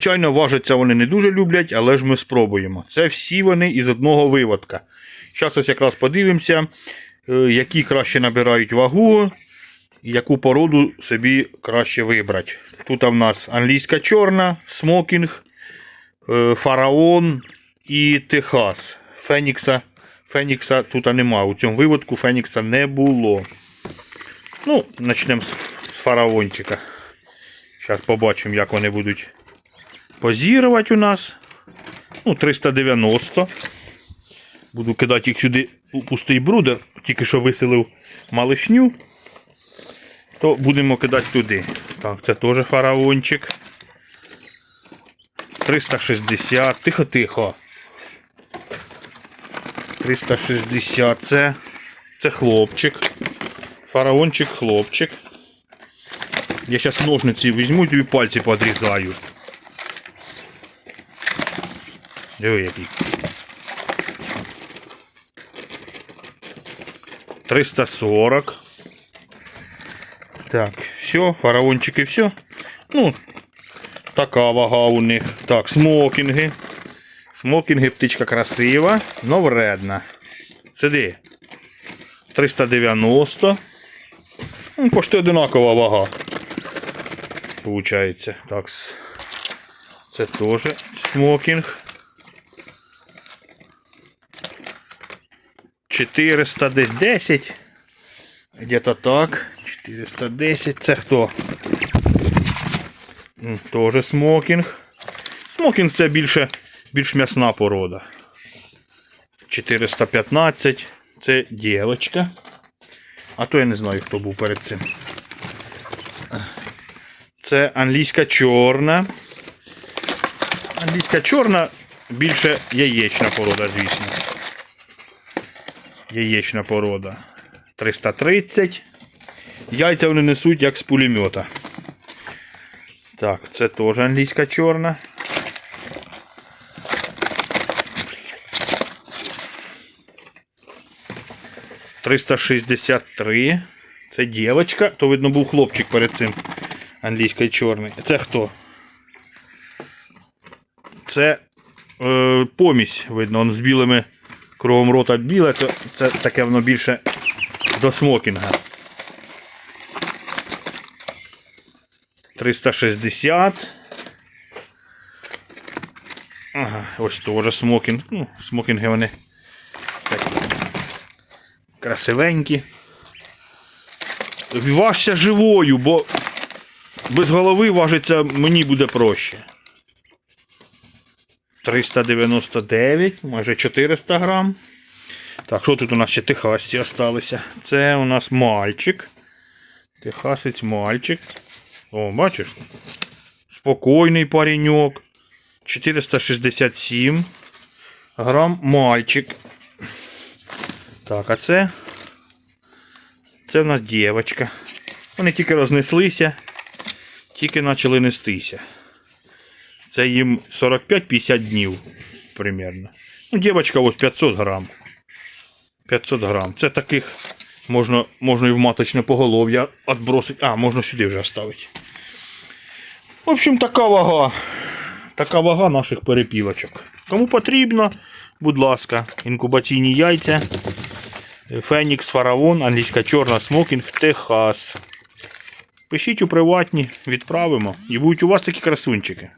Звичайно, важиться вони не дуже люблять, але ж ми спробуємо. Це всі вони із одного виводка. Зараз ось якраз подивимося, е, які краще набирають вагу, яку породу собі краще вибрати. Тут в нас англійська чорна, смокінг, е, фараон і Техас. Фенікса, Фенікса тут нема. У цьому виводку Фенікса не було. Ну, почнемо з, з фараончика. Зараз побачимо, як вони будуть позірувати у нас. Ну, 390. Буду кидати їх сюди у пустий брудер, тільки що виселив малишню. То будемо кидати туди. Так, це теж фараончик. 360. Тихо-тихо. 360. Це, це хлопчик. Фараончик хлопчик. Я зараз ножниці візьму і тобі пальці подрізаю. Диви який. 340. Так, все, фараончики, все. Ну, така вага у них. Так, смокінги. Смокінги, птичка красива, но вредна. Сиди. 390. Ну, почти одинакова вага. Получається. Так. Це теж смокінг. 410. Где-то так. 410. Це хто? Тоже смокінг. Смокінг це більше, більш м'ясна порода. 415. Це дівчинка. А то я не знаю, хто був перед цим. Це англійська чорна. Англійська чорна більше яєчна порода, звісно. Яєчна порода. 330. Яйця вони несуть як з пулемета. Так, це теж англійська чорна. Триста шістдесят три. Це дівчинка. То видно був хлопчик перед цим англійської чорної. Це хто? Це е, помість, видно, он з білими кругом рота біле, то це таке воно більше до смокінга. 360. Ага, ось теж смокінг. Ну, смокінги вони такі красивенькі. Важся живою, бо без голови важиться мені буде проще. 399, майже 400 грам. Так, що тут у нас ще техасці залишилися? Це у нас мальчик. Техасець мальчик. О, бачиш? Спокійний пареньок. 467 грам мальчик. Так, а це. Це в нас дівчинка. Вони тільки рознеслися, тільки почали нестися. Це їм 45-50 днів примерно. Ну, дівчинка ось 500 грам. 500 грам. Це таких можна, можна і в маточне поголов'я відбросити. А, можна сюди вже ставити. В общем, така вага. Така вага наших перепілочок. Кому потрібно, будь ласка, інкубаційні яйця. Фенікс, фараон, англійська чорна смокінг, Техас. Пишіть у приватні, відправимо. І будуть у вас такі красунчики.